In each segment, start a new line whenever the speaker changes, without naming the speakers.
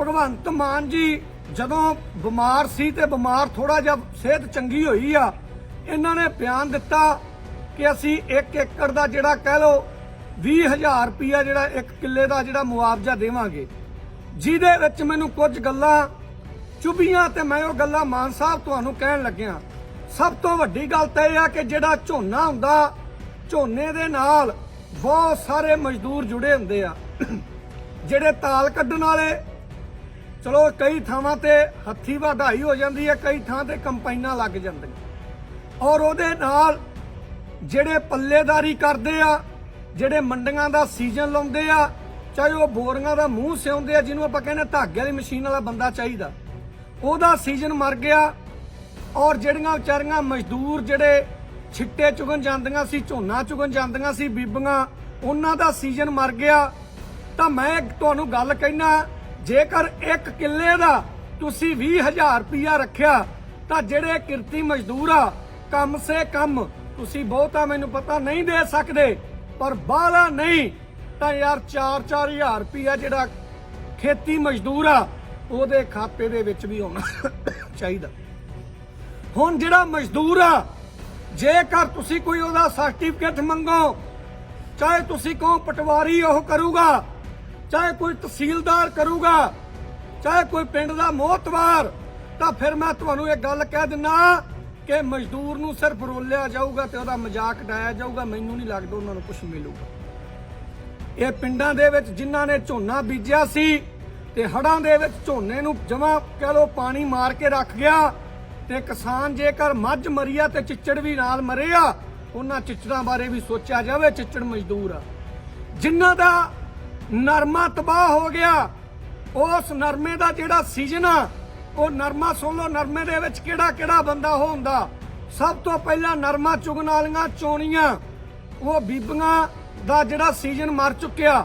ਭਗਵੰਤ ਮਾਨ ਜੀ ਜਦੋਂ ਬਿਮਾਰ ਸੀ ਤੇ ਬਿਮਾਰ ਥੋੜਾ ਜਿਹਾ ਸਿਹਤ ਚੰਗੀ ਹੋਈ ਆ, ਇਹਨਾਂ ਨੇ ਬਿਆਨ ਦਿੱਤਾ ਕਿ ਅਸੀਂ 1 ਏਕੜ ਦਾ ਜਿਹੜਾ ਕਹਿ ਲਓ 20000 ਰੁਪਇਆ ਜਿਹੜਾ ਇੱਕ ਕਿੱਲੇ ਦਾ ਜਿਹੜਾ ਮੁਆਵਜ਼ਾ ਦੇਵਾਂਗੇ। ਜਿਹਦੇ ਵਿੱਚ ਮੈਨੂੰ ਕੁਝ ਗੱਲਾਂ ਚੁਭੀਆਂ ਤੇ ਮੈਂ ਉਹ ਗੱਲਾਂ ਮਾਨ ਸਾਹਿਬ ਤੁਹਾਨੂੰ ਕਹਿਣ ਲੱਗਿਆ। ਸਭ ਤੋਂ ਵੱਡੀ ਗੱਲ ਤਾਂ ਇਹ ਆ ਕਿ ਜਿਹੜਾ ਝੋਨਾ ਹੁੰਦਾ, ਝੋਨੇ ਦੇ ਨਾਲ ਬਹੁਤ ਸਾਰੇ ਮਜ਼ਦੂਰ ਜੁੜੇ ਹੁੰਦੇ ਆ। ਜਿਹੜੇ ਤਾਲ ਕੱਢਣ ਵਾਲੇ ਚਲੋ, ਕਈ ਥਾਵਾਂ ਤੇ ਹੱਥੀ ਵਧਾਈ ਹੋ ਜਾਂਦੀ ਹੈ, ਕਈ ਥਾਂ ਤੇ ਕੰਪਾਈਨਾਂ ਲੱਗ ਜਾਂਦੀਆਂ। ਔਰ ਉਹਦੇ ਨਾਲ ਜਿਹੜੇ ਪੱਲੇਦਾਰੀ ਕਰਦੇ ਆ, ਜਿਹੜੇ ਮੰਡੀਆਂ ਦਾ ਸੀਜ਼ਨ ਲਾਉਂਦੇ ਆ, ਚਾਹੇ ਉਹ ਬੋਰੀਆਂ ਦਾ ਮੂੰਹ ਸਿਉਂਦੇ ਆ, ਜਿਹਨੂੰ ਆਪਾਂ ਕਹਿੰਦੇ ਧਾਗੇ ਵਾਲੀ ਮਸ਼ੀਨ ਵਾਲਾ ਬੰਦਾ ਚਾਹੀਦਾ। ਉਹਦਾ ਸੀਜ਼ਨ ਮਰ ਗਿਆ, ਔਰ ਜਿਹੜੀਆਂ ਵਿਚਾਰੀਆਂ ਮਜ਼ਦੂਰ ਜਿਹੜੇ ਛਿੱਟੇ ਚੁਗਣ ਜਾਂਦੀਆਂ ਸੀ, ਝੋਨਾ ਚੁਗਣ ਜਾਂਦੀਆਂ ਸੀ ਬੀਬੀਆਂ, ਉਹਨਾਂ ਦਾ ਸੀਜ਼ਨ ਮਰ ਗਿਆ। ਤਾਂ ਮੈਂ ਤੁਹਾਨੂੰ ਗੱਲ ਕਹਿਣਾ ਜੇਕਰ ਇੱਕ ਕਿੱਲੇ ਦਾ ਤੁਸੀਂ 20000 ਰੁਪਇਆ ਰੱਖਿਆ, ਤਾਂ ਜਿਹੜੇ ਕਿਰਤੀ ਮਜ਼ਦੂਰ ਆ, ਕਮ ਸੇ ਕਮ ਤੁਸੀਂ ਬਹੁਤਾ ਮੈਨੂੰ ਪਤਾ ਨਹੀਂ ਦੇ ਸਕਦੇ, ਪਰ ਬਾਹਲਾ ਨਹੀਂ, ਤਾਂ ਯਾਰ 4-4000 ਰੁਪਇਆ ਜਿਹੜਾ ਖੇਤੀ ਮਜ਼ਦੂਰ ਆ, ਉਹਦੇ ਖਾਤੇ ਦੇ ਵਿੱਚ ਵੀ ਆਉਣਾ ਚਾਹੀਦਾ। ਹੁਣ ਜਿਹੜਾ ਮਜ਼ਦੂਰ ਆ, ਜੇਕਰ ਤੁਸੀਂ ਕੋਈ ਉਹਦਾ ਸਰਟੀਫਿਕੇਟ ਮੰਗੋ, ਚਾਹੇ ਤੁਸੀਂ ਕਹੋ ਪਟਵਾਰੀ ਉਹ ਕਰੂਗਾ ਚਾਹੇ ਕੋਈ ਤਹਿਸੀਲਦਾਰ ਕਰੂਗਾ, ਚਾਹੇ ਕੋਈ ਪਿੰਡ ਦਾ ਮੋਹਤਵਾਰ, ਤਾਂ ਫਿਰ ਮੈਂ ਤੁਹਾਨੂੰ ਇਹ ਗੱਲ ਕਹਿ ਦਿੰਨਾ ਕਿ ਮਜ਼ਦੂਰ ਨੂੰ ਸਿਰਫ ਰੋਲਿਆ ਜਾਊਗਾ ਤੇ ਉਹਦਾ ਮਜ਼ਾਕ ਡਾਇਆ ਜਾਊਗਾ, ਮੈਨੂੰ ਨਹੀਂ ਲੱਗਦਾ ਉਹਨਾਂ ਨੂੰ ਕੁਝ ਮਿਲੂਗਾ। ਇਹ ਪਿੰਡਾਂ ਦੇ ਵਿੱਚ ਜਿਨ੍ਹਾਂ ਨੇ ਝੋਨਾ ਬੀਜਿਆ ਸੀ ਤੇ ਹੜਾਂ ਦੇ ਵਿੱਚ ਝੋਨੇ ਨੂੰ ਜਮਾ ਕਹ ਲੋ ਪਾਣੀ ਮਾਰ ਕੇ ਰੱਖ ਗਿਆ ਤੇ ਕਿਸਾਨ ਜੇਕਰ ਮੱਝ ਮਰੀਆ ਤੇ ਚਿੱਚੜ ਵੀ ਨਾਲ ਮਰਿਆ ਉਹਨਾਂ ਚਿੱਚੜਾਂ ਬਾਰੇ ਵੀ ਸੋਚਿਆ ਜਾਵੇ, ਚਿੱਚੜ ਮਜ਼ਦੂਰ ਆ। ਜਿਨ੍ਹਾਂ ਦਾ ਨਰਮਾ ਤਬਾਹ ਹੋ ਗਿਆ। ਉਸ ਨਰਮੇ ਦਾ ਜਿਹੜਾ ਸੀਜ਼ਨ ਆ, ਉਹ ਨਰਮਾ ਸੁਣ ਲਓ, ਨਰਮੇ ਦੇ ਵਿੱਚ ਕਿਹੜਾ ਕਿਹੜਾ ਬੰਦਾ ਉਹ ਹੁੰਦਾ? ਸਭ ਤੋਂ ਪਹਿਲਾਂ ਨਰਮਾ ਚੁਗਣ ਵਾਲੀਆਂ ਚੋਣੀਆਂ, ਉਹ ਬੀਬੀਆਂ ਦਾ ਜਿਹੜਾ ਸੀਜ਼ਨ ਮਰ ਚੁੱਕਿਆ।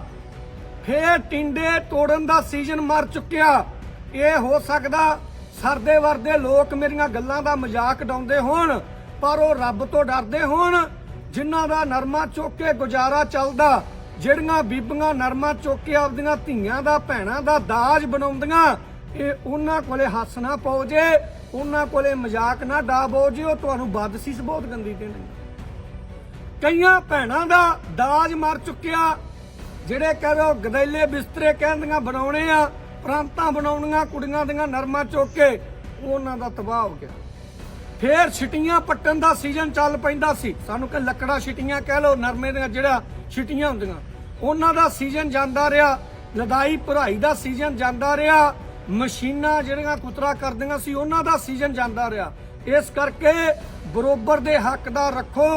ਫੇਰ ਟਿੰਡੇ ਤੋੜਨ ਦਾ ਸੀਜ਼ਨ ਮਰ ਚੁੱਕਿਆ। ਇਹ ਹੋ ਸਕਦਾ ਸਰਦੇ ਵਰਦੇ ਲੋਕ ਮੇਰੀਆਂ ਗੱਲਾਂ ਦਾ ਮਜ਼ਾਕ ਡਾਉਂਦੇ ਹੋਣ, ਪਰ ਉਹ ਰੱਬ ਤੋਂ ਡਰਦੇ ਹੋਣ, ਜਿਨ੍ਹਾਂ ਦਾ ਨਰਮਾ ਚੁੱਕ ਕੇ ਗੁਜ਼ਾਰਾ ਚੱਲਦਾ। ਜਿਹੜੀਆਂ ਬੀਬੀਆਂ ਨਰਮਾ ਚੁੱਕ ਕੇ ਆਪਦੀਆਂ ਧੀਆਂ ਦਾ, ਭੈਣਾਂ ਦਾ ਦਾਜ ਬਣਾਉਂਦੀਆਂ, ਇਹ ਉਹਨਾਂ ਕੋਲੇ ਹੱਸ ਨਾ ਪਾਓ ਜੇ, ਉਹਨਾਂ ਕੋਲੇ ਮਜ਼ਾਕ ਨਾ ਡਾਬੋ ਜੇ, ਉਹ ਤੁਹਾਨੂੰ ਬਦਸੀਸ ਬਹੁਤ ਗੰਦੀ ਦੇਣਗੇ ਕਈਆਂ ਭੈਣਾਂ ਦਾ ਦਾਜ ਮਰ ਚੁੱਕਿਆ, ਜਿਹੜੇ ਕਹਿੰਦੇ ਗਦੈਲੇ ਬਿਸਤਰੇ ਕਹਿੰਦੀਆਂ ਬਣਾਉਣੇ ਆ, ਪ੍ਰਾਂਤਾਂ ਬਣਾਉਣੀਆਂ ਕੁੜੀਆਂ ਦੀਆਂ ਨਰਮਾ ਚੁੱਕ ਕੇ, ਉਹਨਾਂ ਦਾ ਤਬਾਹ ਹੋ ਗਿਆ। ਫੇਰ ਛਿਟੀਆਂ ਪੱਟਣ ਦਾ ਸੀਜ਼ਨ ਚੱਲ ਪੈਂਦਾ ਸੀ। ਸਾਨੂੰ ਕਿ ਲੱਕੜਾ ਛਿਟੀਆਂ ਕਹਿ ਲਓ, ਨਰਮੇ ਦੀਆਂ ਜਿਹੜਾ ਛਿਟੀਆਂ ਹੁੰਦੀਆਂ। ਉਹਨਾਂ ਦਾ ਸੀਜ਼ਨ ਜਾਂਦਾ ਰਿਹਾ ਲਦਾਈ ਭਰਾਈ ਦਾ ਸੀਜ਼ਨ ਜਾਂਦਾ ਰਿਹਾ, ਮਸ਼ੀਨਾਂ ਜਿਹੜੀਆਂ ਕੁਤਰਾ ਕਰਦੀਆਂ ਸੀ, ਉਹਨਾਂ ਦਾ ਸੀਜ਼ਨ ਜਾਂਦਾ ਰਿਹਾ। ਇਸ ਕਰਕੇ ਬਰੋਬਰ ਦੇ ਹੱਕ ਦਾ ਰੱਖੋ,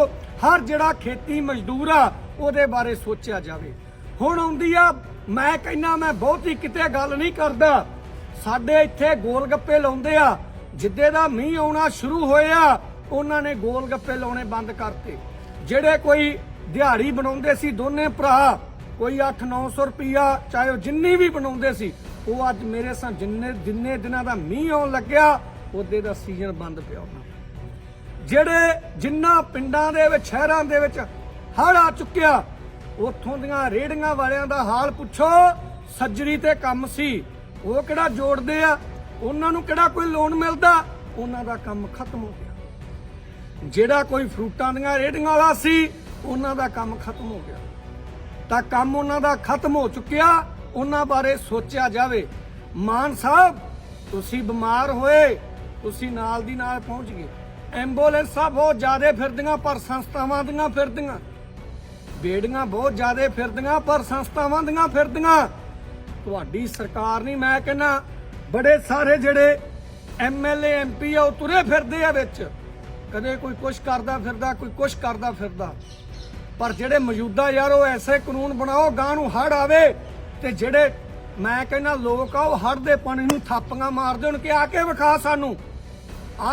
ਹਰ ਜਿਹੜਾ ਖੇਤੀ ਮਜ਼ਦੂਰ ਆ, ਉਹਦੇ ਬਾਰੇ ਸੋਚਿਆ ਜਾਵੇ। ਹੁਣ ਆਉਂਦੀ ਆ, ਮੈਂ ਕਹਿੰਨਾ ਮੈਂ ਬਹੁਤੀ ਕਿਤੇ ਗੱਲ ਨਹੀਂ ਕਰਦਾ। ਸਾਡੇ ਇੱਥੇ ਗੋਲ ਗੱਪੇ ਲਾਉਂਦੇ ਆ, ਜਿੱਦੇ ਦਾ ਮੀਂਹ ਆਉਣਾ ਸ਼ੁਰੂ ਹੋਇਆ, ਉਹਨਾਂ ਨੇ ਗੋਲ ਗੱਪੇ ਲਾਉਣੇ ਬੰਦ ਕਰਤੇ। ਜਿਹੜੇ ਕੋਈ ਦਿਹਾੜੀ ਬਣਾਉਂਦੇ ਸੀ, ਦੋਨੇ ਭਰਾ ਕੋਈ 8-900 ਰੁਪਿਆ ਚਾਹੇ ਉਹ ਜਿੰਨੀ ਵੀ ਬਣਾਉਂਦੇ ਸੀ, ਉਹ ਅੱਜ ਮੇਰੇ ਸਾਹ ਜਿੰਨੇ ਜਿੰਨੇ ਦਿਨਾਂ ਦਾ ਮੀਂਹ ਆਉਣ ਲੱਗਿਆ, ਉਹਦੇ ਦਾ ਸੀਜ਼ਨ ਬੰਦ ਪਿਆ ਉਹਨਾਂ ਜਿਹੜੇ ਜਿੰਨਾ ਪਿੰਡਾਂ ਦੇ ਵਿੱਚ, ਸ਼ਹਿਰਾਂ ਦੇ ਵਿੱਚ ਹੜ੍ਹ ਆ ਚੁੱਕਿਆ, ਉੱਥੋਂ ਦੀਆਂ ਰੇੜੀਆਂ ਵਾਲਿਆਂ ਦਾ ਹਾਲ ਪੁੱਛੋ, ਸੱਜਰੀ ਤੇ ਕੰਮ ਸੀ, ਉਹ ਕਿਹੜਾ ਜੋੜਦੇ ਆ? ਉਹਨਾਂ ਨੂੰ ਕਿਹੜਾ ਕੋਈ ਲੋਨ ਮਿਲਦਾ? ਉਹਨਾਂ ਦਾ ਕੰਮ ਖਤਮ ਹੋ ਗਿਆ। ਜਿਹੜਾ ਕੋਈ ਫਰੂਟਾਂ ਦੀਆਂ ਰੇੜੀਆਂ ਵਾਲਾ ਸੀ, ਉਹਨਾਂ ਦਾ ਕੰਮ ਖਤਮ ਹੋ ਗਿਆ। ਤਾਂ ਕੰਮ ਉਹਨਾਂ ਦਾ ਖਤਮ ਹੋ ਚੁੱਕਿਆ। ਉਹਨਾਂ ਬਾਰੇ ਸੋਚਿਆ ਜਾਵੇ। ਮਾਨ ਸਾਹਿਬ, ਤੁਸੀਂ ਬਿਮਾਰ ਹੋਏ। ਤੁਸੀਂ ਨਾਲ ਦੀ ਨਾਲ ਪਹੁੰਚ ਗਏ। ਐਂਬੂਲੈਂਸਾਂ ਬਹੁਤ ਜ਼ਿਆਦਾ ਫਿਰਦੀਆਂ, ਪਰ ਸੰਸਥਾਵਾਂ ਦੀਆਂ ਫਿਰਦੀਆਂ। ਬੇੜੀਆਂ ਬਹੁਤ ਜ਼ਿਆਦਾ ਫਿਰਦੀਆਂ, ਪਰ ਸੰਸਥਾਵਾਂ ਦੀਆਂ ਫਿਰਦੀਆਂ। ਤੁਹਾਡੀ ਸਰਕਾਰ ਨਹੀਂ, ਮੈਂ ਕਹਿੰਨਾ ਬੜੇ ਸਾਰੇ ਜਿਹੜੇ ਐਮਐਲਏ ਐਮਪੀ ਆ, ਉਹ ਤੁਰੇ ਫਿਰਦੇ ਆ ਵਿੱਚ। ਕਦੇ ਕੋਈ ਕੁਛ ਕਰਦਾ ਫਿਰਦਾ, ਕੋਈ ਕੁਛ ਕਰਦਾ ਫਿਰਦਾ। ਪਰ ਜਿਹੜੇ ਮੌਜੂਦਾ ਯਾਰ ਉਹ ਐਸੇ ਕਾਨੂੰਨ ਬਣਾਓ ਗਾਂ ਨੂੰ ਹੜ ਆਵੇ ਤੇ ਜਿਹੜੇ ਮੈਂ ਕਹਿੰਦਾ ਲੋਕ ਆ, ਉਹ ਹੜ ਦੇ ਪਾਣੀ ਨੂੰ ਥਾਪੀਆਂ ਮਾਰਦੇ ਹੁਣ ਕਿ ਆ ਕੇ ਵਿਖਾ ਸਾਨੂੰ।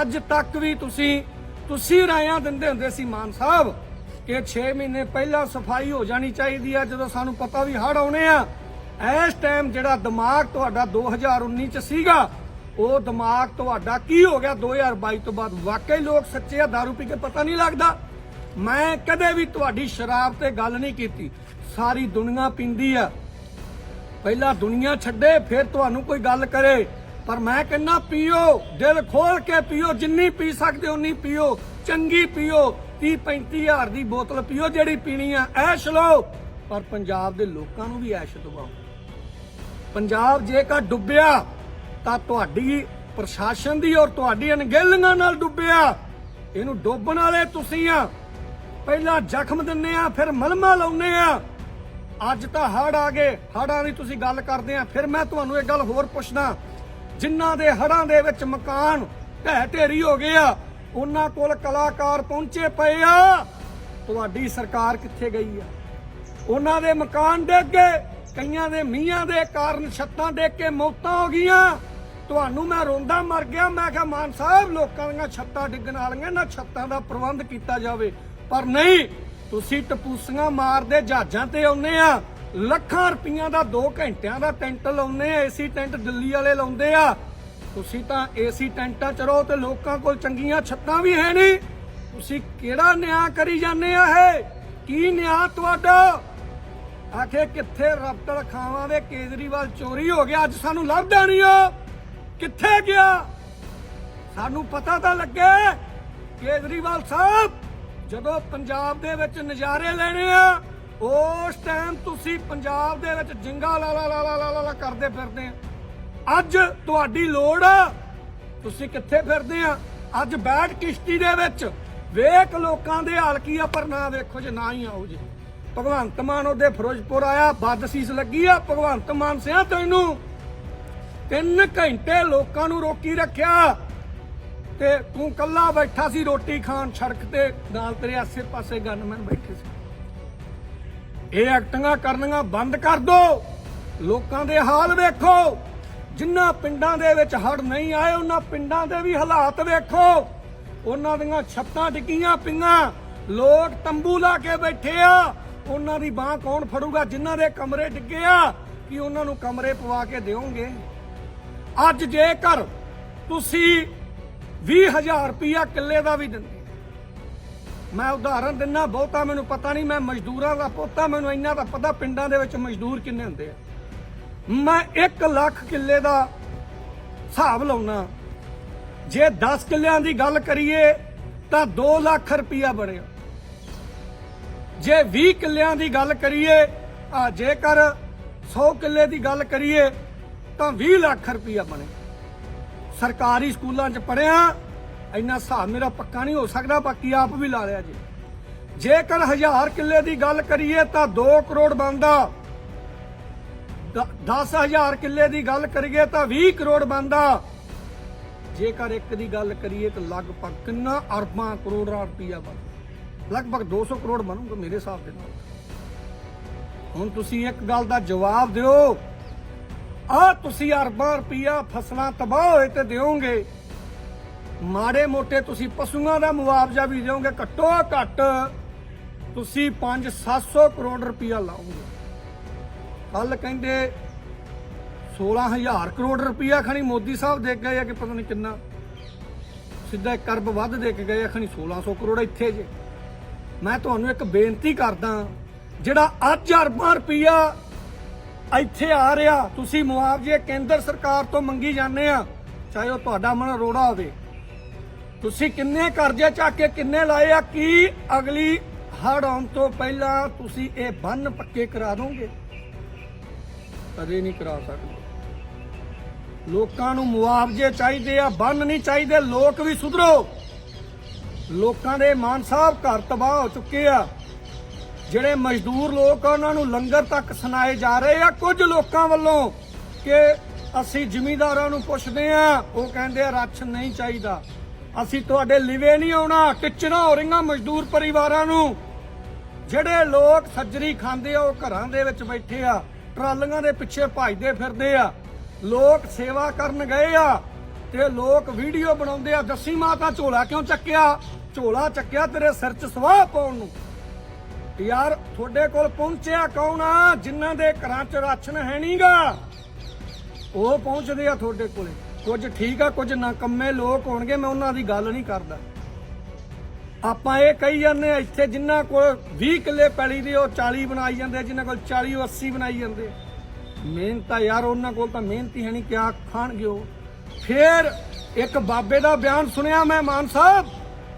ਅੱਜ ਤੱਕ ਵੀ ਤੁਸੀਂ ਤੁਸੀਂ ਰਾਇਆਂ ਦਿੰਦੇ ਹੁੰਦੇ ਸੀ ਮਾਨ ਸਾਹਿਬ ਕਿ 6 ਮਹੀਨੇ ਪਹਿਲਾਂ ਸਫ਼ਾਈ ਹੋ ਜਾਣੀ ਚਾਹੀਦੀ ਆ, ਜਦੋਂ ਸਾਨੂੰ ਪਤਾ ਵੀ ਹੜ ਆਉਣੇ ਆ। ਇਸ ਟਾਈਮ ਜਿਹੜਾ ਦਿਮਾਗ ਤੁਹਾਡਾ 2019 ਚ ਸੀਗਾ, ਉਹ ਦਿਮਾਗ ਤੁਹਾਡਾ ਕੀ ਹੋ ਗਿਆ 2022 ਤੋਂ ਬਾਅਦ? ਵਾਕਈ ਲੋਕ ਸੱਚੇ ਆ दारू ਪੀ ਕੇ ਪਤਾ ਨਹੀਂ ਲੱਗਦਾ। ਮੈਂ ਕਦੇ ਵੀ ਤੁਹਾਡੀ ਸ਼ਰਾਬ ਤੇ ਗੱਲ ਨਹੀਂ ਕੀਤੀ। ਸਾਰੀ ਦੁਨੀਆ ਪੀਂਦੀ ਆ। ਪਹਿਲਾਂ ਦੁਨੀਆ ਛੱਡੇ, ਫਿਰ ਤੁਹਾਨੂੰ ਕੋਈ ਗੱਲ ਕਰੇ। ਪਰ ਮੈਂ ਕਹਿੰਦਾ, ਪੀਓ, ਦਿਲ ਖੋਲ ਕੇ ਪੀਓ, ਜਿੰਨੀ ਪੀ ਸਕਦੇ ਉਨੀ ਪੀਓ। ਚੰਗੀ ਪੀਓ 30 35000 ਦੀ ਬੋਤਲ ਪੀਓ ਜਿਹੜੀ ਪੀਣੀ ਆ, ਐਸ਼ ਲਓ। ਪਰ ਪੰਜਾਬ ਦੇ ਲੋਕਾਂ ਨੂੰ ਵੀ ਐਸ਼ ਦਵਾਓ ਪੰਜਾਬ ਜੇਕਰ ਡੁੱਬਿਆ, ਤਾਂ ਤੁਹਾਡੀ ਪ੍ਰਸ਼ਾਸਨ ਦੀ ਔਰ ਤੁਹਾਡੀ ਅਣਗਹਿਲੀਆਂ ਨਾਲ ਡੁੱਬਿਆ। ਇਹਨੂੰ ਡੋਬਣ ਵਾਲੇ ਤੁਸੀਂ ਆ। ਪਹਿਲਾਂ ਜ਼ਖਮ ਦਿੰਨੇ ਆ, ਫਿਰ ਮਲਮਾ ਲਾਉਨੇ ਆ। ਅੱਜ ਤਾਂ ਹੜ ਆ ਗਏ। ਹੜਾਂ ਦੀ ਤੁਸੀਂ ਗੱਲ ਕਰਦੇ ਆ। ਫਿਰ ਮੈਂ ਤੁਹਾਨੂੰ ਇੱਕ ਗੱਲ ਹੋਰ ਪੁੱਛਦਾ। ਜਿਨ੍ਹਾਂ ਦੇ ਹੜਾਂ ਦੇ ਵਿੱਚ ਮਕਾਨ ਢਹਿ ਢੇਰੀ ਹੋ ਗਏ ਆ, ਉਹਨਾਂ ਕੋਲ ਕਲਾਕਾਰ ਪਹੁੰਚੇ ਪਏ ਆ। ਤੁਹਾਡੀ ਸਰਕਾਰ ਕਿੱਥੇ ਗਈ ਆ? ਉਹਨਾਂ ਦੇ ਮਕਾਨ ਡਿੱਗ ਗਏ। ਕਈਆਂ ਦੇ ਮੀਆਂ ਦੇ ਕਾਰਨ ਛੱਤਾਂ ਡਿੱਗ ਕੇ ਮੌਤਾਂ ਹੋ ਗਈਆਂ। ਤੁਹਾਨੂੰ ਮੈਂ ਰੋਂਦਾ ਮਰ ਗਿਆ। ਮੈਂ ਕਿਹਾ, ਮਾਨ ਸਾਹਿਬ, ਲੋਕਾਂ ਦੀਆਂ ਛੱਤਾਂ ਡਿੱਗਣ ਵਾਲੀਆਂ ਨਾ ਛੱਤਾਂ ਦਾ ਪ੍ਰਬੰਧ ਕੀਤਾ ਜਾਵੇ। ਪਰ ਨਹੀਂ, ਤੁਸੀਂ ਟਪੂਸੀਆਂ ਮਾਰਦੇ ਜਹਾਜ਼ਾਂ ਤੇ ਆਉਨੇ ਆ। ਲੱਖਾਂ ਰੁਪਈਆਂ ਦਾ 2 ਘੰਟਿਆਂ ਦਾ ਟੈਂਟ ਲਾਉਨੇ ਆ, ਏਸੀ ਟੈਂਟ ਦਿੱਲੀ ਵਾਲੇ ਲਾਉਂਦੇ ਆ। ਤੁਸੀਂ ਤਾਂ ਏਸੀ ਟੈਂਟਾਂ ਚ ਰਹੋ ਤੇ ਲੋਕਾਂ ਕੋਲ ਚੰਗੀਆਂ ਛੱਤਾਂ ਵੀ ਹੈ ਨਹੀਂ। ਤੁਸੀਂ ਕਿਹੜਾ ਨਿਆਂ ਕਰੀ ਜਾਂਦੇ ਆ ਇਹ? ਕੀ ਨਿਆਂ ਤੁਹਾਡਾ? ਆਖੇ ਕਿੱਥੇ ਰਫਤਲ ਖਾਵਾਂ ਦੇ ਕੇਜਰੀਵਾਲ ਚੋਰੀ ਹੋ ਗਿਆ, ਅੱਜ ਸਾਨੂੰ ਲੱਭਦਾ ਨਹੀਂ ਉਹ। ਕਿੱਥੇ ਗਿਆ? ਸਾਨੂੰ ਪਤਾ ਤਾਂ ਲੱਗੇ, ਕੇਜਰੀਵਾਲ ਸਾਹਿਬ! ਜਦੋਂ ਪੰਜਾਬ ਦੇ ਵਿੱਚ ਨਜ਼ਾਰੇ ਲੈਣੇ ਆ, ਉਸ ਟਾਈਮ ਤੁਸੀਂ ਪੰਜਾਬ ਦੇ ਵਿੱਚ ਜਿੰਗਾ ਲਾ ਲਾ ਲਾ ਲਾ ਲਾ ਕਰਦੇ ਫਿਰਦੇ ਆ। ਅੱਜ ਤੁਹਾਡੀ ਲੋੜ ਆ, ਤੁਸੀਂ ਕਿੱਥੇ ਫਿਰਦੇ ਆ? ਅੱਜ ਬੈਠ ਕਿਸ਼ਤੀ ਦੇ ਵਿੱਚ, ਵੇਖ ਲੋਕਾਂ ਦੇ ਹਾਲ ਕੀ ਆ, ਪਰ ਨਾ ਵੇਖੋ ਜੇ ਨਾ ਹੀ ਆਓ ਜੇ। ਭਗਵੰਤ ਮਾਨ ਉਹਦੇ ਫਿਰੋਜ਼ਪੁਰ ਆਇਆ ਬੱਦ ਸੀਸ ਲੱਗੀ ਆ, ਭਗਵੰਤ ਮਾਨ ਸਿਆ ਤੈਨੂੰ। ਤਿੰਨ ਘੰਟੇ ਲੋਕਾਂ ਨੂੰ ਰੋਕੀ ਰੱਖਿਆ। ਤੇ ਤੂੰ ਕੱਲਾ ਬੈਠਾ ਸੀ ਰੋਟੀ ਖਾਣ ਸੜਕ ਤੇ, ਨਾਲ ਤੇਰੇ ਆਸੇ-ਪਾਸੇ ਗਨਮੈਨ ਬੈਠੇ ਸੀ। ਇਹ ਐਕਟਿੰਗਾਂ ਕਰਨੀਆਂ ਬੰਦ ਕਰ ਦੋ। ਲੋਕਾਂ ਦੇ ਹਾਲ ਵੇਖੋ। ਜਿਨ੍ਹਾਂ ਪਿੰਡਾਂ ਦੇ ਵਿੱਚ ਹੜ ਨਹੀਂ ਆਏ, ਉਹਨਾਂ ਪਿੰਡਾਂ ਦੇ ਵੀ ਹਾਲਾਤ ਵੇਖੋ। ਉਹਨਾਂ ਦੀਆਂ ਛੱਤਾਂ ਡਿੱਗੀਆਂ ਪਈਆਂ। ਲੋਕ ਤੰਬੂ ਲਾ ਕੇ ਬੈਠੇ ਆ। ਉਹਨਾਂ ਦੀ ਬਾਹ ਕੌਣ ਫੜੂਗਾ? ਜਿਨ੍ਹਾਂ ਦੇ ਕਮਰੇ ਡਿੱਗੇ ਆ, ਕਿ ਉਹਨਾਂ ਨੂੰ ਕਮਰੇ ਪਵਾ ਕੇ ਦਿਓਗੇ ਅੱਜ ਜੇਕਰ ਤੁਸੀਂ 20000 ਰੁਪਇਆ ਕਿੱਲੇ ਦਾ ਵੀ ਦਿੰਦੇ। ਮੈਂ ਉਦਾਹਰਨ ਦਿੰਨਾ, ਬਹੁਤਾ ਮੈਨੂੰ ਪਤਾ ਨਹੀਂ, ਮੈਂ ਮਜ਼ਦੂਰਾਂ ਦਾ ਪੋਤਾ, ਮੈਨੂੰ ਇੰਨਾ ਤਾਂ ਪਤਾ ਪਿੰਡਾਂ ਦੇ ਵਿੱਚ ਮਜ਼ਦੂਰ ਕਿੰਨੇ ਹੁੰਦੇ ਆ। ਮੈਂ 1 ਲੱਖ ਕਿੱਲੇ ਦਾ ਹਿਸਾਬ ਲਾਉਣਾ ਜੇ 10 ਕਿੱਲਿਆਂ ਦੀ ਗੱਲ ਕਰੀਏ, ਤਾਂ 2 ਲੱਖ ਰੁਪਇਆ ਬਣਿਆ। ਜੇ 20 ਕਿੱਲਿਆਂ ਦੀ ਗੱਲ ਕਰੀਏ, ਆ ਜੇਕਰ 100 ਕਿੱਲੇ ਦੀ ਗੱਲ ਕਰੀਏ, ਤਾਂ 20 ਲੱਖ ਰੁਪਇਆ ਬਣਿਆ। ਸਰਕਾਰੀ ਸਕੂਲਾਂ 'ਚ ਪੜਿਆ ਇੰਨਾ ਹਿਸਾਬ ਮੇਰਾ ਪੱਕਾ ਨਹੀਂ ਹੋ ਸਕਦਾ, ਬਾਕੀ ਆਪ ਵੀ ਲਾ ਲਿਆ ਜੀ। ਜੇਕਰ ਹਜ਼ਾਰ ਕਿੱਲੇ ਦੀ ਗੱਲ ਕਰੀਏ ਤਾਂ 2 ਕਰੋੜ ਬਣਦਾ। 10000 ਕਿੱਲੇ ਦੀ ਗੱਲ ਕਰੀਏ ਤਾਂ 20 ਕਰੋੜ ਬਣਦਾ। ਜੇਕਰ ਇੱਕ ਦੀ ਗੱਲ ਕਰੀਏ ਤਾਂ ਲਗਭਗ ਕਿੰਨਾ ਅਰਬਾਂ ਕਰੋੜਾਂ ਰੁਪਈਆ ਬਣਦਾ। ਲਗਭਗ 200 ਕਰੋੜ ਬਣੂਗਾ ਮੇਰੇ ਹਿਸਾਬ ਦੇ ਨਾਲ। ਹੁਣ ਤੁਸੀਂ ਇੱਕ ਗੱਲ ਦਾ ਜਵਾਬ ਦਿਓ। ਆ ਤੁਸੀਂ ਅਰਬਾਂ ਰੁਪਈਆ ਫਸਲਾਂ ਤਬਾਹ ਹੋਏ ਤੇ ਦਿਓਗੇ। ਮਾੜੇ ਮੋਟੇ ਤੁਸੀਂ ਪਸ਼ੂਆਂ ਦਾ ਮੁਆਵਜ਼ਾ ਵੀ ਦਿਓਗੇ, ਘੱਟੋ ਘੱਟ ਤੁਸੀਂ 5-700 ਕਰੋੜ ਰੁਪਈਆ ਲਾਓਗੇ। ਕੱਲ ਕਹਿੰਦੇ 16000 ਕਰੋੜ ਰੁਪਈਆ ਖਣੀ ਮੋਦੀ ਸਾਹਿਬ ਦੇ ਕੇ ਗਏ ਆ ਕਿ ਪਤਾ ਨਹੀਂ ਕਿੰਨਾ। ਸਿੱਧਾ ਇੱਕ ਅਰਬ ਵੱਧ ਦੇ ਕੇ ਗਏ ਆ ਖਣੀ 1600 ਕਰੋੜ ਇੱਥੇ ਜੇ। ਮੈਂ ਤੁਹਾਨੂੰ ਇੱਕ ਬੇਨਤੀ ਕਰਦਾ, ਜਿਹੜਾ ਅੱਜ ਅਰਬਾਂ ਰੁਪਈਆ ਇੱਥੇ ਆ ਰਿਹਾ। ਤੁਸੀਂ ਮੁਆਵਜ਼ੇ ਕੇਂਦਰ ਸਰਕਾਰ ਤੋਂ ਮੰਗੀ ਜਾਂਦੇ ਆ। ਚਾਹੇ ਉਹ ਤੁਹਾਡਾ ਮਨ ਰੋੜਾ ਹੋਵੇ। ਤੁਸੀਂ ਕਿੰਨੇ ਕਰਜ਼ੇ ਚੱਕ ਕੇ ਕਿੰਨੇ ਲਾਏ ਆ? ਕੀ ਅਗਲੀ ਹੜ ਆਉਣ ਤੋਂ ਪਹਿਲਾਂ ਤੁਸੀਂ ਇਹ ਬੰਨ ਪੱਕੇ ਕਰਾ ਦੋਗੇ? ਕਦੇ ਨਹੀਂ ਕਰਾ ਸਕਦੇ। ਲੋਕਾਂ ਨੂੰ ਮੁਆਵਜ਼ੇ ਚਾਹੀਦੇ ਆ, ਬੰਨ ਨਹੀਂ ਚਾਹੀਦੇ, ਲੋਕ ਵੀ ਸੁਧਰੋ। ਲੋਕਾਂ ਦੇ ਮਾਨ ਸਾਹਿਬ ਘਰ ਤਬਾਹ ਹੋ ਚੁੱਕੇ ਆ। ਜਿਹੜੇ ਮਜ਼ਦੂਰ ਲੋਕ ਆ, ਉਹਨਾਂ ਨੂੰ ਲੰਗਰ ਤੱਕ ਸੁਣਾਏ ਜਾ ਰਹੇ ਆ ਕੁਝ ਲੋਕਾਂ ਵੱਲੋਂ ਕਿ ਅਸੀਂ ਜ਼ਿਮੀਂਦਾਰਾਂ ਨੂੰ ਪੁੱਛਦੇ ਆ, ਉਹ ਕਹਿੰਦੇ ਆ ਰਾਸ਼ਨ ਨਹੀਂ ਚਾਹੀਦਾ। ਅਸੀਂ ਤੁਹਾਡੇ ਲਿਵੇ ਨਹੀਂ ਆਉਣਾ ਟਿੱਚਰਾਂ ਹੋ ਰਹੀਆਂ ਮਜ਼ਦੂਰ ਪਰਿਵਾਰਾਂ ਨੂੰ। ਜਿਹੜੇ ਲੋਕ ਸੱਜਰੀ ਖਾਂਦੇ ਆ, ਉਹ ਘਰਾਂ ਦੇ ਵਿੱਚ ਬੈਠੇ ਆ, ਟਰਾਲੀਆਂ ਦੇ ਪਿੱਛੇ ਭੱਜਦੇ ਫਿਰਦੇ ਆ। ਲੋਕ ਸੇਵਾ ਕਰਨ ਗਏ ਆ ਤੇ ਲੋਕ ਵੀਡੀਓ ਬਣਾਉਂਦੇ ਆ, ਦੱਸੀ ਮਾਤਾ ਝੋਲਾ ਕਿਉਂ ਚੱਕਿਆ? ਝੋਲਾ ਚੱਕਿਆ ਤੇਰੇ ਸਿਰ 'ਚ ਸਵਾਹ ਪਾਉਣ ਨੂੰ। ਯਾਰ ਤੁਹਾਡੇ ਕੋਲ ਪਹੁੰਚਿਆ ਕੌਣ ਆ? ਜਿਨ੍ਹਾਂ ਦੇ ਘਰਾਂ 'ਚ ਰਾਸ਼ਨ ਹੈ ਨਹੀਂਗਾ ਉਹ ਪਹੁੰਚਦੇ ਆ ਤੁਹਾਡੇ ਕੋਲੇ। ਕੁਝ ਠੀਕ ਆ ਕੁਝ ਨਾਕੰਮੇ ਲੋਕ ਹੋਣਗੇ ਮੈਂ ਉਹਨਾਂ ਦੀ ਗੱਲ ਨਹੀਂ ਕਰਦਾ। ਆਪਾਂ ਇਹ ਕਹੀ ਜਾਂਦੇ ਆ ਇੱਥੇ ਜਿਨ੍ਹਾਂ ਕੋਲ 20 ਕਿੱਲੇ ਪੈਲੀ ਦੇ ਉਹ 40 ਬਣਾਈ ਜਾਂਦੇ ਆ, ਜਿਨ੍ਹਾਂ ਕੋਲ 40 ਉਹ 80 ਬਣਾਈ ਜਾਂਦੇ ਮਿਹਨਤ ਆ ਯਾਰ ਉਹਨਾਂ ਕੋਲ ਤਾਂ ਮਿਹਨਤ ਹੀ ਹੈ ਨਹੀਂ ਕਿਆ ਖਾਣਗੇ ਉਹ। ਫੇਰ ਇੱਕ ਬਾਬੇ ਦਾ ਬਿਆਨ ਸੁਣਿਆ ਮੈਂ ਮਾਨ ਸਾਹਿਬ।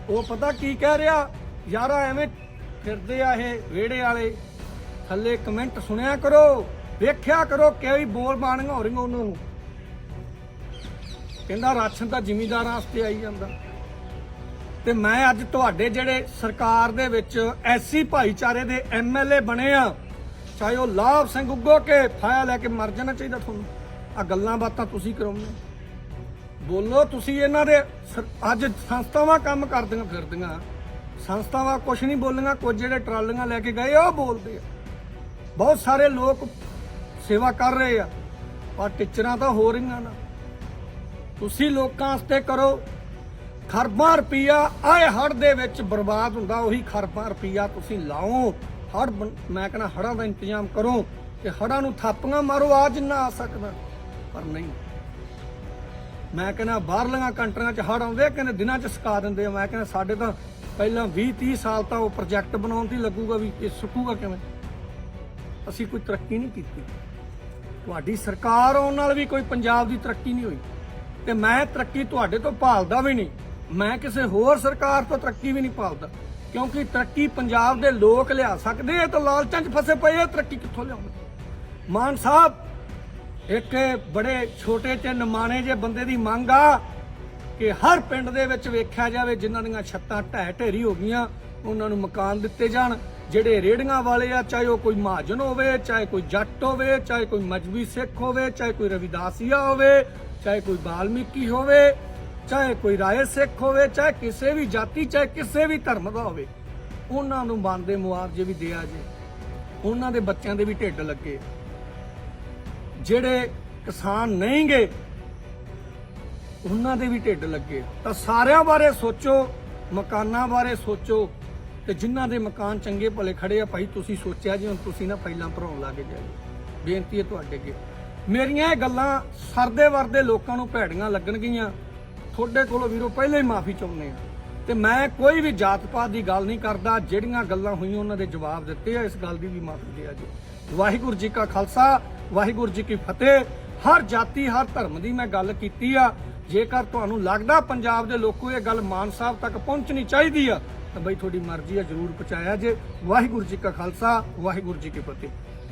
ਉਹ ਪਤਾ ਕੀ ਕਹਿ ਰਿਹਾ? ਯਾਰਾ ਐਵੇਂ ਫਿਰਦੇ ਆ ਇਹ ਵਿਹੜੇ ਵਾਲੇ। ਥੱਲੇ ਕਮੈਂਟ ਸੁਣਿਆ ਕਰੋ, ਵੇਖਿਆ ਕਰੋ ਕਿਹੜੀ ਬੋਲ ਬਾਣੀਆਂ ਹੋ ਰਹੀਆਂ ਉਹਨਾਂ ਨੂੰ। ਕਹਿੰਦਾ ਰਾਸ਼ਨ ਤਾਂ ਜ਼ਿਮੀਂਦਾਰਾਂ ਵਾਸਤੇ ਆਈ ਜਾਂਦਾ। ਤੇ ਮੈਂ ਅੱਜ ਤੁਹਾਡੇ ਜਿਹੜੇ ਸਰਕਾਰ ਦੇ ਵਿੱਚ ਐਸੀ ਭਾਈਚਾਰੇ ਦੇ ਐਮਐਲਏ ਬਣੇ ਆ, ਚਾਹੇ ਉਹ ਲਾਭ ਸਿੰਘ ਉੱਗੋ ਕੇ ਫਾਇਆ ਲੈ ਕੇ ਮਰ ਜਾਣਾ ਚਾਹੀਦਾ ਤੁਹਾਨੂੰ। ਆ ਗੱਲਾਂ ਬਾਤਾਂ ਤੁਸੀਂ ਕਰਾਉਂਦੇ ਬੋਲੋ ਤੁਸੀਂ ਇਹਨਾਂ ਦੇ ਅੱਜ ਸੰਸਥਾਵਾਂ ਕੰਮ ਕਰਦੀਆਂ ਫਿਰਦੀਆਂ। ਸੰਸਥਾਵਾਂ ਕੁਝ ਨਹੀਂ ਬੋਲੀਆਂ ਕੁਝ ਜਿਹੜੇ ਟਰਾਲੀਆਂ ਲੈ ਕੇ ਗਏ, ਉਹ ਬੋਲਦੇ ਆ। ਬਹੁਤ ਸਾਰੇ ਲੋਕ ਸੇਵਾ ਕਰ ਰਹੇ ਆ, ਪਰ ਟੀਚਰਾਂ ਤਾਂ ਹੋ ਰਹੀਆਂ ਨਾ। ਤੁਸੀਂ ਲੋਕਾਂ ਵਾਸਤੇ ਕਰੋ, ਖਰਬਾਂ ਰੁਪਈਆ ਆਏ ਹੜ ਦੇ ਵਿੱਚ ਬਰਬਾਦ ਹੁੰਦਾ, ਉਹੀ ਖਰਬਾਂ ਰੁਪਈਆ ਤੁਸੀਂ ਲਾਓ। ਹੜ ਮੈਂ ਕਹਿੰਦਾ ਹੜਾਂ ਦਾ ਇੰਤਜ਼ਾਮ ਕਰੋ ਤੇ ਹੜਾਂ ਨੂੰ ਥਾਪੀਆਂ ਮਾਰੋ, ਆ ਜਿੰਨਾ ਆ ਸਕਦਾ, ਪਰ ਨਹੀਂ। ਮੈਂ ਕਹਿੰਦਾ ਬਾਹਰਲੀਆਂ ਕੰਟਰੀਆਂ 'ਚ ਹੜ ਆਉਂਦੇ ਕਹਿੰਦੇ ਦਿਨਾਂ 'ਚ ਸੁਕਾ ਦਿੰਦੇ ਆ, ਮੈਂ ਕਹਿੰਦਾ ਸਾਡੇ ਤਾਂ ਪਹਿਲਾਂ 20 30 ਸਾਲ ਤਾਂ ਉਹ ਪ੍ਰੋਜੈਕਟ ਬਣਾਉਣ ਤੇ ਹੀ ਲੱਗੂਗਾ ਵੀ ਇਹ ਸੁੱਕੂਗਾ ਕਿਵੇਂ? ਅਸੀਂ ਕੋਈ ਤਰੱਕੀ ਨਹੀਂ ਕੀਤੀ। ਤੁਹਾਡੀ ਸਰਕਾਰ ਆਉਣ ਨਾਲ ਵੀ ਕੋਈ ਪੰਜਾਬ ਦੀ ਤਰੱਕੀ ਨਹੀਂ ਹੋਈ। ਤੇ ਮੈਂ ਤਰੱਕੀ ਤੁਹਾਡੇ ਤੋਂ ਭਾਲਦਾ ਵੀ ਨਹੀਂ। ਮੈਂ ਕਿਸੇ ਹੋਰ ਸਰਕਾਰ ਤੋਂ ਤਰੱਕੀ ਵੀ ਨਹੀਂ ਭਾਲਦਾ। ਕਿਉਂਕਿ ਤਰੱਕੀ ਪੰਜਾਬ ਦੇ ਲੋਕ ਲਿਆ ਸਕਦੇ ਆ ਤਾਂ ਲਾਲਚਾਂ 'ਚ ਫਸੇ ਪਏ ਆ, ਤਰੱਕੀ ਕਿੱਥੋਂ ਲਿਆਉਣਗੇ ਮਾਨ ਸਾਹਿਬ, ਇੱਕ ਬੜੇ ਛੋਟੇ ਤੇ ਨਿਮਾਣੇ ਜੇ ਬੰਦੇ ਦੀ ਮੰਗ ਆ ਕਿ ਹਰ ਪਿੰਡ ਦੇ ਵਿੱਚ ਵੇਖਿਆ ਜਾਵੇ ਜਿਨ੍ਹਾਂ ਦੀਆਂ ਛੱਤਾਂ ਢਹਿ ਢੇਰੀ ਹੋ ਗਈਆਂ, ਉਹਨਾਂ ਨੂੰ ਮਕਾਨ ਦਿੱਤੇ ਜਾਣ। ਜਿਹੜੇ ਰੇੜੀਆਂ ਵਾਲੇ ਆ, ਚਾਹੇ ਉਹ ਕੋਈ ਮਹਾਜਨ ਹੋਵੇ, ਚਾਹੇ ਕੋਈ ਜੱਟ ਹੋਵੇ, ਚਾਹੇ ਕੋਈ ਮਜਬੀ ਸਿੱਖ ਹੋਵੇ, ਚਾਹੇ ਕੋਈ ਰਵਿਦਾਸੀਆ ਹੋਵੇ, ਚਾਹੇ ਕੋਈ ਬਾਲਮੀਕੀ ਹੋਵੇ, ਚਾਹੇ ਕੋਈ ਰਾਏ ਸਿੱਖ ਹੋਵੇ, ਚਾਹੇ ਕਿਸੇ ਵੀ ਜਾਤੀ, ਚਾਹੇ ਕਿਸੇ ਵੀ ਧਰਮ ਦਾ ਹੋਵੇ, ਉਹਨਾਂ ਨੂੰ ਬਣਦੇ ਮੁਆਵਜ਼ੇ ਵੀ ਦਿਆ ਜੇ। ਉਹਨਾਂ ਦੇ ਬੱਚਿਆਂ ਦੇ ਵੀ ਢਿੱਡ ਲੱਗੇ। ਜਿਹੜੇ ਕਿਸਾਨ ਨਹੀਂ ਗਏ ਉਹਨਾਂ ਦੇ ਵੀ ਢਿੱਡ ਲੱਗੇ। ਤਾਂ ਸਾਰਿਆਂ ਬਾਰੇ ਸੋਚੋ, ਮਕਾਨਾਂ ਬਾਰੇ ਸੋਚੋ ਤੇ ਜਿਨ੍ਹਾਂ ਦੇ ਮਕਾਨ ਚੰਗੇ ਭਲੇ ਖੜੇ ਆ, ਭਾਈ ਤੁਸੀਂ ਸੋਚਿਆ ਜੀ ਹੁਣ ਤੁਸੀਂ ਨਾ ਪਹਿਲਾਂ ਭਰਾਉਣ ਲੱਗ ਜਾਏ ਬੇਨਤੀ ਹੈ ਤੁਹਾਡੇ ਅੱਗੇ। ਮੇਰੀਆਂ ਇਹ ਗੱਲਾਂ ਸਰਦੇ ਵਰਦੇ ਲੋਕਾਂ ਨੂੰ ਭੈੜੀਆਂ ਲੱਗਣਗੀਆਂ। ਤੁਹਾਡੇ ਕੋਲੋਂ ਵੀਰੋ ਪਹਿਲਾਂ ਹੀ ਮਾਫੀ ਚਾਹੁੰਦੇ ਆ ਤੇ ਮੈਂ ਕੋਈ ਵੀ ਜਾਤ ਪਾਤ ਦੀ ਗੱਲ ਨਹੀਂ ਕਰਦਾ, ਜਿਹੜੀਆਂ ਗੱਲਾਂ ਹੋਈਆਂ ਉਹਨਾਂ ਦੇ ਜਵਾਬ ਦਿੱਤੇ ਆ, ਇਸ ਗੱਲ ਦੀ ਵੀ ਮਾਫੀ ਦਿਆ ਜੀ। ਵਾਹਿਗੁਰੂ ਜੀ ਕਾ ਖਾਲਸਾ, ਵਾਹਿਗੁਰੂ ਜੀ ਕੀ ਫਤਿਹ। ਹਰ ਜਾਤੀ, ਹਰ ਧਰਮ ਦੀ ਮੈਂ ਗੱਲ ਕੀਤੀ ਆ। ਜੇਕਰ ਤੁਹਾਨੂੰ ਲੱਗਦਾ ਪੰਜਾਬ ਦੇ ਲੋਕੋ ਇਹ ਗੱਲ ਮਾਨ ਸਾਹਿਬ ਤੱਕ ਪਹੁੰਚਣੀ ਚਾਹੀਦੀ ਆ, ਤਾਂ ਬਈ ਤੁਹਾਡੀ ਮਰਜ਼ੀ ਆ, ਜਰੂਰ ਪਹੁੰਚਾਇਆ ਜੇ। ਵਾਹਿਗੁਰੂ ਜੀ ਕਾ ਖਾਲਸਾ, ਵਾਹਿਗੁਰੂ ਜੀ ਕੀ ਫਤਿਹ।